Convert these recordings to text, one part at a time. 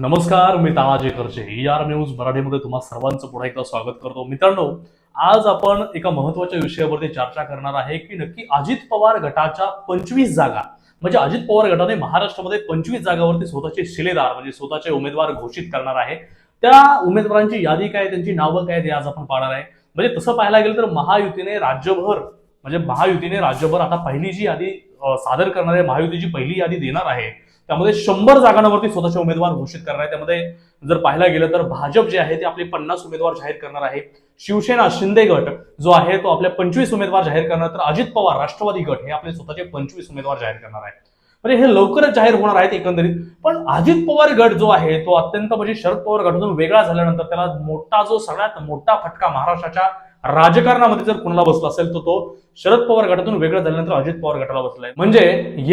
नमस्कार मी तानाजी खर्चे. E R news मराठीमध्ये तुम्हा सर्वांचं पुन्हा एकदा स्वागत करतो. मित्रांनो आज आपण एका महत्त्वाच्या विषयावरती चर्चा करणार आहे की नक्की अजित पवार गटाच्या पंचवीस जागा म्हणजे अजित पवार गटाने महाराष्ट्रामध्ये पंचवीस जागावरती स्वतःचे शिलेदार म्हणजे स्वतःचे उमेदवार घोषित करणार आहे. त्या उमेदवारांची यादी काय त्यांची नावं काय ते आज आपण पाहणार आहे. म्हणजे तसं पाहायला गेलं तर महायुतीने राज्यभर म्हणजे महायुतीने राज्यभर आता पहिली जी यादी सादर करणार आहे महायुतीची पहिली यादी देणार आहे. त्यामध्ये शंभर जागांवरती स्वतःचे उमेदवार घोषित करणार आहे त्यामध्ये जर पाहायला गेलं तर भाजप जे आहे ते आपले पन्नास उमेदवार जाहीर करणार आहे. शिवसेना शिंदे गट जो आहे तो आपले पंचवीस उमेदवार जाहीर करणार. तर अजित पवार राष्ट्रवादी गट हे आपले स्वतःचे पंचवीस उमेदवार जाहीर करणार आहेत. म्हणजे हे लवकरच जाहीर होणार आहेत एकंदरीत. पण अजित पवार गट जो आहे तो अत्यंत म्हणजे शरद पवार गटातून वेगळा झाल्यानंतर त्याला मोठा जो सगळ्यात मोठा फटका महाराष्ट्राच्या राजकारणामध्ये जर कुणाला बसला असेल तर तो शरद पवार गटातून वेगळा झाल्यानंतर अजित पवार गटाला बसलाय. म्हणजे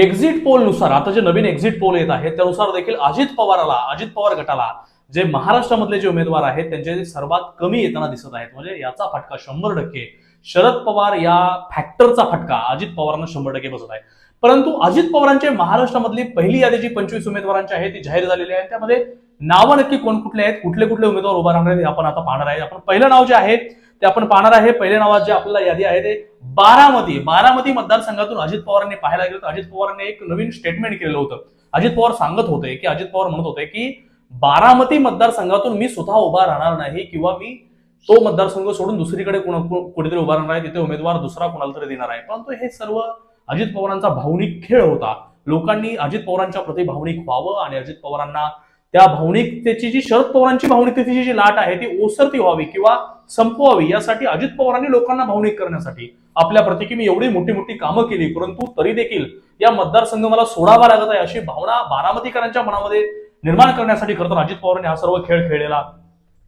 एक्झिट पोलनुसार आता जे नवीन एक्झिट पोल येत आहेत त्यानुसार देखील अजित पवाराला अजित पवार गटाला जे महाराष्ट्रामधले जे उमेदवार आहेत त्यांचे सर्वात कमी येताना दिसत आहेत म्हणजे याचा फटका शंभर टक्के. शरद पवार या फॅक्टरचा फटका अजित पवारांना शंभर टक्के बसत आहे. परंतु अजित पवारांचे महाराष्ट्रामधली पहिली यादी जी पंचवीस उमेदवारांची आहे ती जाहीर झालेली आहे. त्यामध्ये नावं नक्की कोण कुठले आहेत कुठले कुठले उमेदवार उभा राहणार आहेत आपण आता पाहणार आहे. आपण पहिलं नाव जे आहे ते आपण पाहणार आहे. पहिले नावात जे आपल्याला यादी आहे ते बारामती. बारामती मतदारसंघातून अजित पवारांनी पाहायला गेलं तर अजित पवारांनी एक नवीन स्टेटमेंट केलेलं होतं. अजित पवार सांगत होते की अजित पवार म्हणत होते की बारामती मतदारसंघातून मी स्वतः उभा राहणार नाही किंवा मी तो मतदारसंघ सोडून दुसरीकडे कुण- कुठेतरी उभा राहणार आहे. तिथे उमेदवार दुसरा कोणाला तरी देणार आहे. परंतु हे सर्व अजित पवारांचा भावनिक खेळ होता. लोकांनी अजित पवारांच्या प्रति भावनिक व्हावं आणि अजित पवारांना त्या भावनिकतेची जी शरद पवारांची भावनिकतेची जी लाट आहे ती ओसरती व्हावी किंवा संपवावी यासाठी अजित पवारांनी लोकांना भावनिक करण्यासाठी आपल्या प्रति मी एवढी मोठी मोठी कामं केली परंतु तरी देखील या मतदारसंघ मला सोडावा लागत आहे अशी भावना बारामतीकरांच्या मनामध्ये निर्माण करण्यासाठी खरं तर अजित पवारांनी हा सर्व खेळ खेळलेला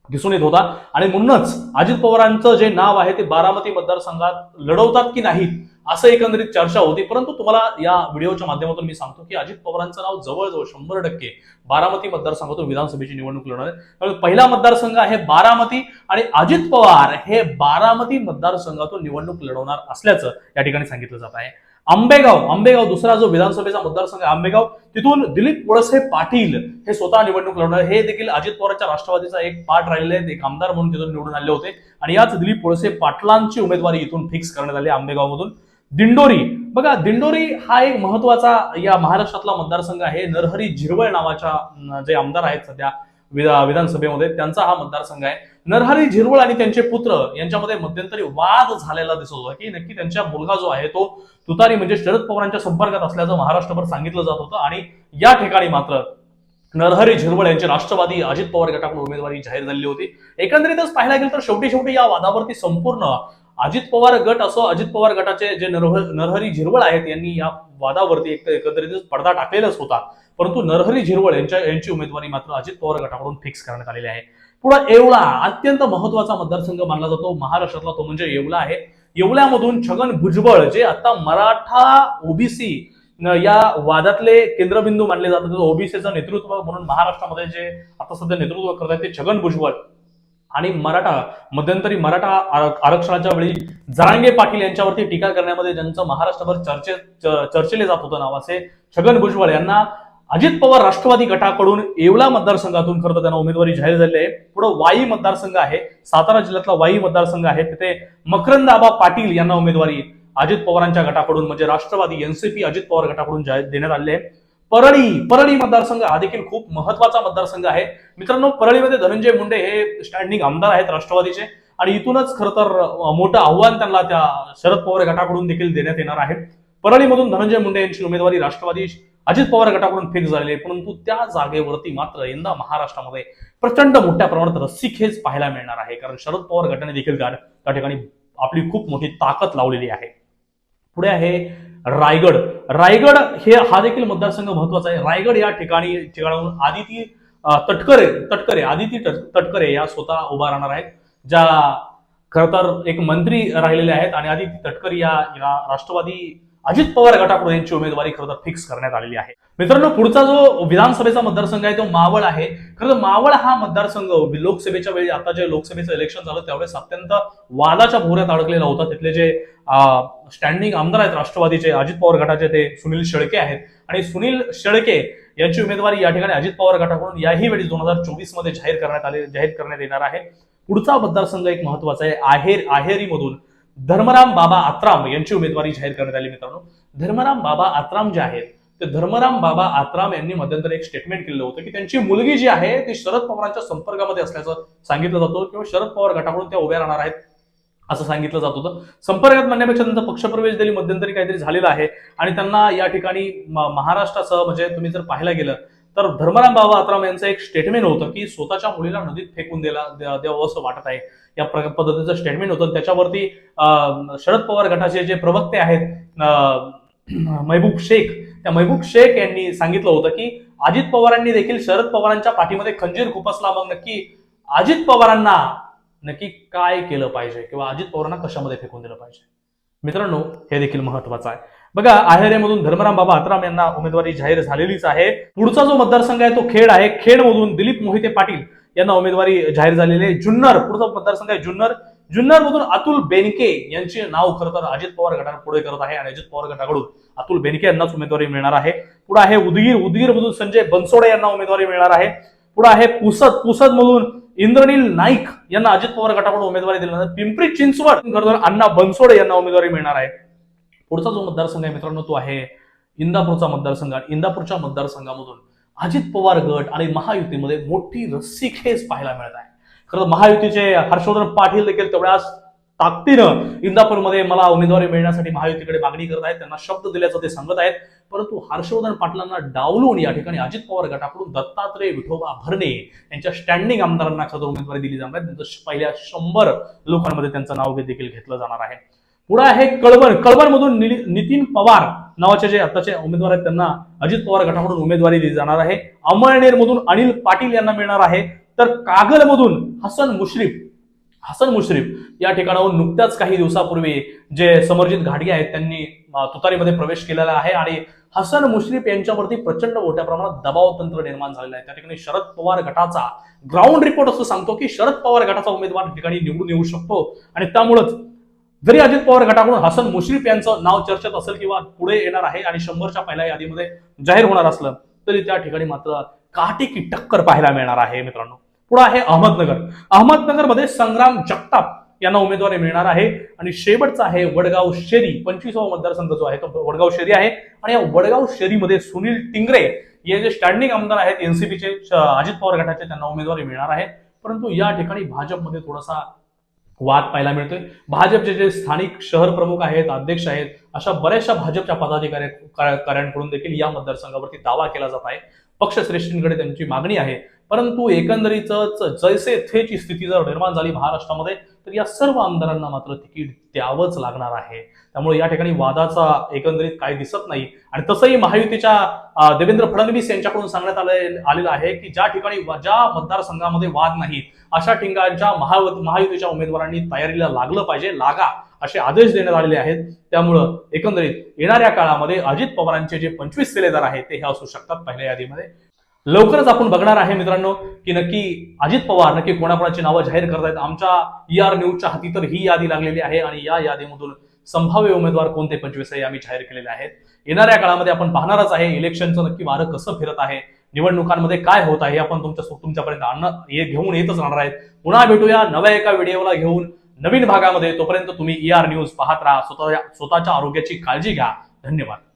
दिसून येत होता. आणि म्हणूनच अजित पवारांचं जे नाव आहे ते बारामती मतदारसंघात लढवतात की नाहीत असं एकंदरीत चर्चा होती. परंतु तुम्हाला या व्हिडिओच्या माध्यमातून मी सांगतो की अजित पवारांचं नाव जवळजवळ शंभर टक्के बारामती मतदारसंघातून विधानसभेची निवडणूक लढणार आहे. त्यामुळे पहिला मतदारसंघ आहे बारामती आणि अजित पवार हे बारामती मतदारसंघातून निवडणूक लढवणार असल्याचं या ठिकाणी सांगितलं जात आहे. आंबेगाव आंबेगाव दुसरा जो विधानसभेचा मतदारसंघ आहे आंबेगाव तिथून दिलीप वळसे पाटील हे स्वतः निवडणूक लढवणार हे देखील अजित पवारच्या राष्ट्रवादीचा एक पाठ राहिलेले आहेत एक आमदार म्हणून तिथून निवडून आले होते. आणि याच दिलीप वळसे पाटलांची उमेदवारी इथून फिक्स करण्यात आली आंबेगावमधून. दिंडोरी. बघा दिंडोरी हा एक महत्त्वाचा या महाराष्ट्रातला मतदारसंघ आहे. नरहरी झिरवळ नावाच्या जे आमदार आहेत सध्या विधा- विधानसभेमध्ये त्यांचा हा मतदारसंघ आहे. नरहरी झिरवळ आणि त्यांचे पुत्र यांच्यामध्ये मध्यंतरी वाद झालेला दिसत होता की नक्की त्यांचा मुलगा जो आहे तो तुतारी म्हणजे शरद पवारांच्या संपर्कात असल्याचं महाराष्ट्रभर सांगितलं जात होतं. आणि या ठिकाणी मात्र नरहरी झिरवळ यांची राष्ट्रवादी अजित पवार गटाकडून उमेदवारी जाहीर झालेली होती. एकंदरीतच पाहायला गेलं तर शेवटी शेवटी या वादावरती संपूर्ण अजित पवार गट असो अजित पवार गटाचे जे नरह नरहरी झिरवळ आहेत यांनी या वादावरती एक एकंदरीतच पडदा टाकलेलाच होता. परंतु नरहरी झिरवळ यांच्या यांची उमेदवारी मात्र अजित पवार गटाकडून फिक्स करण्यात आलेली आहे. पुढे येवला अत्यंत महत्त्वाचा मतदारसंघ मानला जातो. महाराष्ट्रातला तो म्हणजे येवला आहे. येवल्यामधून छगन भुजबळ जे आता मराठा ओबीसी या वादातले केंद्रबिंदू मानले जातात. ओबीसीचं नेतृत्व म्हणून महाराष्ट्रामध्ये जे आता सध्या नेतृत्व करत आहेत ते छगन भुजबळ. आणि मराठा मध्यंतरी मराठा आरक्षणाच्या वेळी जरांगे पाटील यांच्यावरती टीका करण्यामध्ये ज्यांचं महाराष्ट्रभर चर्चे चर्चेले जात होतं नाव असे छगन भुजबळ यांना अजित पवार राष्ट्रवादी गटाकडून येवला मतदारसंघातून खरं तर त्यांना उमेदवारी जाहीर झाली आहे. पुढे वाई मतदारसंघ आहे सातारा जिल्ह्यातला वाई मतदारसंघ आहे तिथे मकरंद आबा पाटील यांना उमेदवारी अजित पवारांच्या गटाकडून म्हणजे राष्ट्रवादी एनसीपी अजित पवार गटाकडून जाहीर देण्यात आले आहे. परळी परळी मतदारसंघ हा देखील खूप महत्त्वाचा मतदारसंघ आहे. मित्रांनो परळीमध्ये धनंजय मुंडे हे स्टँडिंग आमदार आहेत राष्ट्रवादीचे आणि इथूनच खरं तर मोठं आव्हान त्यांना त्या शरद पवार गटाकडून देखील देण्यात येणार आहे. परळीमधून धनंजय मुंडे यांची उमेदवारी राष्ट्रवादी अजित पवार गटाकडून फिक्स झालेली आहे. परंतु त्या जागेवरती मात्र यंदा महाराष्ट्रामध्ये प्रचंड मोठ्या प्रमाणात रस्सीखेच पाहायला मिळणार आहे. कारण शरद पवार गटाने देखील त्या ठिकाणी आपली खूप मोठी ताकद लावलेली आहे. पुढे आहे रायगड. रायगड हे हा देखील मतदारसंघ महत्त्वाचा आहे. रायगड या ठिकाणी ठिकाणाहून आदिती तटकरे तटकरे आदिती तटकरे या स्वतः उभा राहणार आहेत. ज्या खरं तर एक मंत्री राहिलेले आहेत आणि आदिती तटकरे या राष्ट्रवादी अजित पवार गटाकडून यांची उमेदवारी खरं तर फिक्स करण्यात आलेली आहे. मित्रांनो पुढचा जो विधानसभेचा मतदारसंघ आहे तो मावळ आहे. खरं तर मावळ हा मतदारसंघ लोकसभेच्या वेळी आता जे लोकसभेचं इलेक्शन झालं त्यावेळेस अत्यंत वादाच्या भोऱ्यात अडकलेला होता. तिथले जे स्टँडिंग आमदार आहेत राष्ट्रवादीचे अजित पवार गटाचे ते सुनील शेळके आहेत. आणि सुनील शेळके यांची उमेदवारी या ठिकाणी अजित पवार गटाकडून याही वेळी दोन हजार चोवीसमध्ये जाहीर करण्यात आले जाहीर करण्यात येणार आहे. पुढचा मतदारसंघ एक महत्त्वाचा आहे आहेर आहेरीमधून. धर्मराम बाबा आत्राम यांची उमेदवारी जाहीर करण्यात आली मित्रांनो. धर्मराम बाबा आत्राम जे आहेत ते धर्मराम बाबा आत्राम यांनी मध्यंतरी एक स्टेटमेंट केलं होतं की त्यांची मुलगी जी आहे ती शरद पवारांच्या संपर्कामध्ये असल्याचं सांगितलं जातं किंवा शरद पवार गटाकडून त्या उभ्या राहणार आहेत असं सांगितलं जात होतं. संपर्कात म्हणण्यापेक्षा त्यांचा पक्षप्रवेश दिली मध्यंतरी काहीतरी झालेला आहे आणि त्यांना या ठिकाणी महाराष्ट्रासह म्हणजे तुम्ही जर पाहायला गेलं तर धर्मराम बाबा आत्राम यांचं एक स्टेटमेंट होतं की स्वतःच्या मुलीला नदीत फेकून दिला द्यावं असं वाटत आहे. या पद्धतीचं स्टेटमेंट होतं. त्याच्यावरती अं, शरद पवार गटाचे जे प्रवक्ते आहेत महबूब शेख त्या महबूब शेख यांनी सांगितलं होतं की अजित पवारांनी देखील शरद पवारांच्या पाठीमध्ये खंजीर खुपसला मग नक्की अजित पवारांना नक्की काय केलं पाहिजे किंवा अजित पवारांना कशामध्ये फेकून दिलं पाहिजे? मित्रांनो हे देखील महत्वाचं आहे. बघा आहेरेमधून धर्मराम बाबा हतराम यांना उमेदवारी जाहीर झालेलीच आहे. पुढचा जो मतदारसंघ आहे तो खेड आहे. खेडमधून दिलीप मोहिते पाटील यांना उमेदवारी जाहीर झालेली आहे. जुन्नर पुढचा मतदारसंघ आहे जुन्नर. जुन्नर मधून अतुल बेनके यांचे नाव खरं तर अजित पवार गटाने पुढे करत आहे आणि अजित पवार गटाकडून अतुल बेनके यांनाच उमेदवारी मिळणार आहे. पुढे आहे उदगीर. उदगीर मधून संजय बनसोडे यांना उमेदवारी मिळणार आहे. पुढे आहे पुसद. पुसद मधून इंद्रनील नाईक यांना अजित पवार गटाकडून उमेदवारी दिली पिंपरी चिंचवड खरं अण्णा बनसोडे यांना उमेदवारी मिळणार आहे. पुढचा जो मतदारसंघ आहे मित्रांनो तो आहे इंदापूरचा मतदारसंघ. इंदापूरच्या मतदारसंघामधून अजित पवार गट आणि महायुतीमध्ये मोठी रस्सीखेच पाहायला मिळत आहे. खरं महायुतीचे हर्षवर्धन पाटील देखील तेवढ्याच ताकदीनं इंदापूरमध्ये मला उमेदवारी मिळण्यासाठी महायुतीकडे मागणी करत आहेत. त्यांना शब्द दिल्याचं ते सांगत आहेत. परंतु हर्षवर्धन पाटलांना डावलून या ठिकाणी अजित पवार गटाकडून दत्तात्रय विठोबा भरणे यांच्या स्टँडिंग आमदारांना खरं उमेदवारी दिली जाणार आहे. त्यांचं पहिल्या शंभर लोकांमध्ये त्यांचं नाव देखील घेतलं जाणार आहे. पुढे आहे कळवण. कळवण मधून नितीन पवार नावाचे जे आताचे उमेदवार आहेत त्यांना अजित पवार गटाकडून उमेदवारी दिली जाणार आहे. अमळनेरमधून अनिल पाटील यांना मिळणार आहे. तर कागलमधून हसन मुश्रीफ हसन मुश्रीफ या ठिकाणाहून नुकत्याच काही दिवसापूर्वी जे समरजित घाटगे आहेत त्यांनी तुतारीमध्ये प्रवेश केलेला आहे आणि हसन मुश्रीफ यांच्यावरती प्रचंड मोठ्या प्रमाणात दबाव तंत्र निर्माण झालेलं आहे. त्या ठिकाणी शरद पवार गटाचा ग्राउंड रिपोर्ट असं सांगतो की शरद पवार गटाचा उमेदवार ठिकाणी निवडून येऊ शकतो आणि त्यामुळंच जरी अजित पवार गटाकडून हसन मुश्रीफ यांचं नाव चर्चेत असेल किंवा पुढे येणार आहे आणि शंभरच्या पहिल्या यादीमध्ये जाहीर होणार असलं तरी त्या ठिकाणी मात्र काटेकी टक्कर पाहायला मिळणार आहे मित्रांनो. पुढे आहे अहमदनगर. अहमदनगरमध्ये संग्राम जगताप यांना उमेदवारी मिळणार आहे. आणि शेवटचा आहे वडगाव शेरी पंचवीसावा मतदारसंघ जो आहे तो वडगाव शेरी आहे. आणि या वडगाव शेरीमध्ये सुनील टिंगरे हे जे स्टँडिंग आमदार आहेत एनसीपीचे अजित पवार गटाचे त्यांना उमेदवारी मिळणार आहे. परंतु या ठिकाणी भाजपमध्ये थोडासा वाद पाहायला मिळतोय. भाजपचे जे स्थानिक शहर प्रमुख आहेत अध्यक्ष आहेत अशा बऱ्याचशा भाजपच्या पदाधिकाऱ्यांकडून देखील या मतदारसंघावरती दावा केला जात आहे. पक्षश्रेष्ठींकडे त्यांची मागणी आहे. परंतु एकंदरीतच जैसे थेची स्थिती जर निर्माण झाली महाराष्ट्रामध्ये तर या सर्व आमदारांना मात्र तिकीट द्यावंच लागणार आहे. त्यामुळे या ठिकाणी वादाचा एकंदरीत काही दिसत नाही. आणि तसंही महायुतीच्या देवेंद्र फडणवीस यांच्याकडून सांगण्यात आले आलेलं आहे की ज्या ठिकाणी ज्या मतदारसंघामध्ये वाद नाहीत अशा ठिकाणच्या महा महायुतीच्या उमेदवारांनी तयारीला लागलं पाहिजे लागा असे आदेश देण्यात आलेले आहेत. त्यामुळं एकंदरीत येणाऱ्या काळामध्ये अजित पवारांचे जे पंचवीस सेलेदार आहेत ते हे असू शकतात पहिल्या यादीमध्ये. लवकरच आपण बघणार आहे मित्रांनो की नक्की अजित पवार नक्की कोणाकोणाची नावं जाहीर करतायत. आमच्या ई आर न्यूजच्या हाती तर ही यादी लागलेली आहे आणि या यादीमधून संभाव्य उमेदवार कोणते? पंचवीस आहे आम्ही जाहीर केलेले आहेत. येणाऱ्या काळामध्ये आपण पाहणारच आहे इलेक्शनचं नक्की वारं कसं फिरत आहे निवडणुकांमध्ये काय होत आहे आपण तुमच्या तुमच्यापर्यंत आणणं घेऊन येतच राहणार आहेत. पुन्हा भेटूया नव्या एका व्हिडिओला घेऊन नवीन भागामध्ये. तोपर्यंत तुम्ही ई आर न्यूज पाहत राहा स्वतः स्वतःच्या आरोग्याची काळजी घ्या. धन्यवाद.